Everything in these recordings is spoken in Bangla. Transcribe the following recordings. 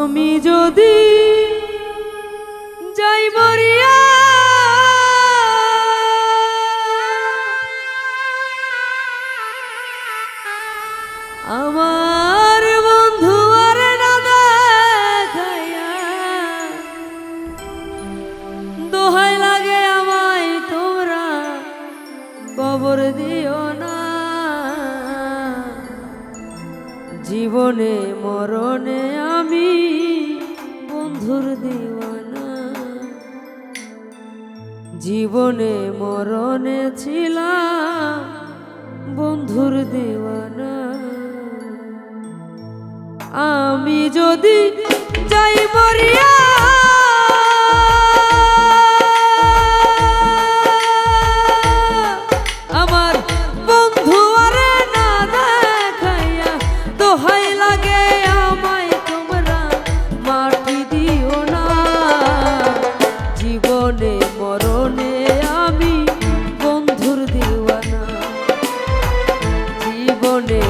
আমি যদি জীবনে মরণে আমি বন্ধুর দিওয়ানা। জীবনে মরণে ছিলাম বন্ধুর দিওয়ানা। আমি যদি যাই মরিয়া morning.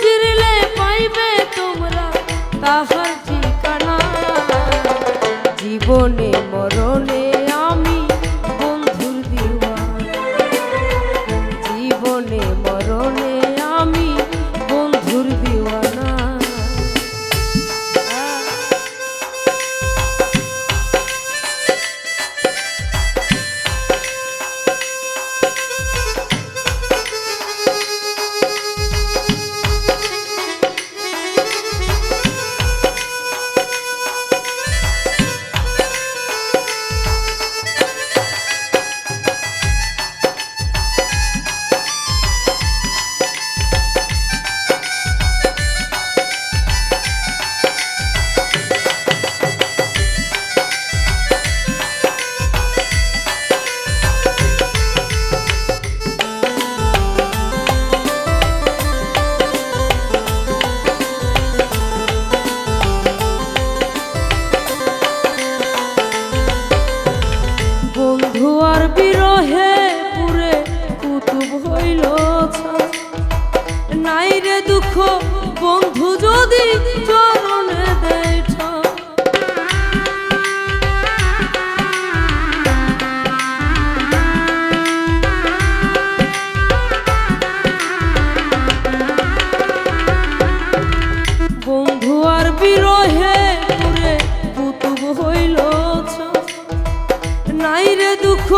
খুঁজলে পাইবে তোমরা তাহার ঠিকানা। জীবনে মরণে নাই দুঃখ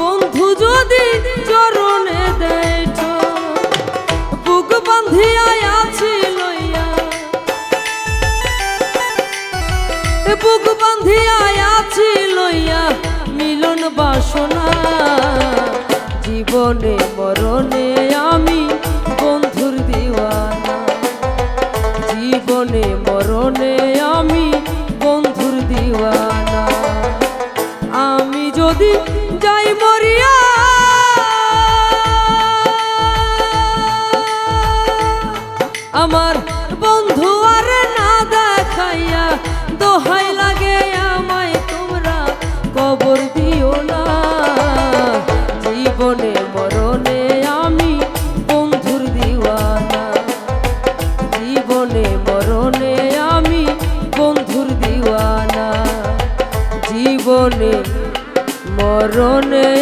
বন্ধু যদি চরণে দেয়। বুক বান্ধিয়া আছি লইয়া বুক বান্ধিয়া আছি লইয়া মিলন বাসনা, জীবনে মরণে যদি যাই মরিয়া মরণে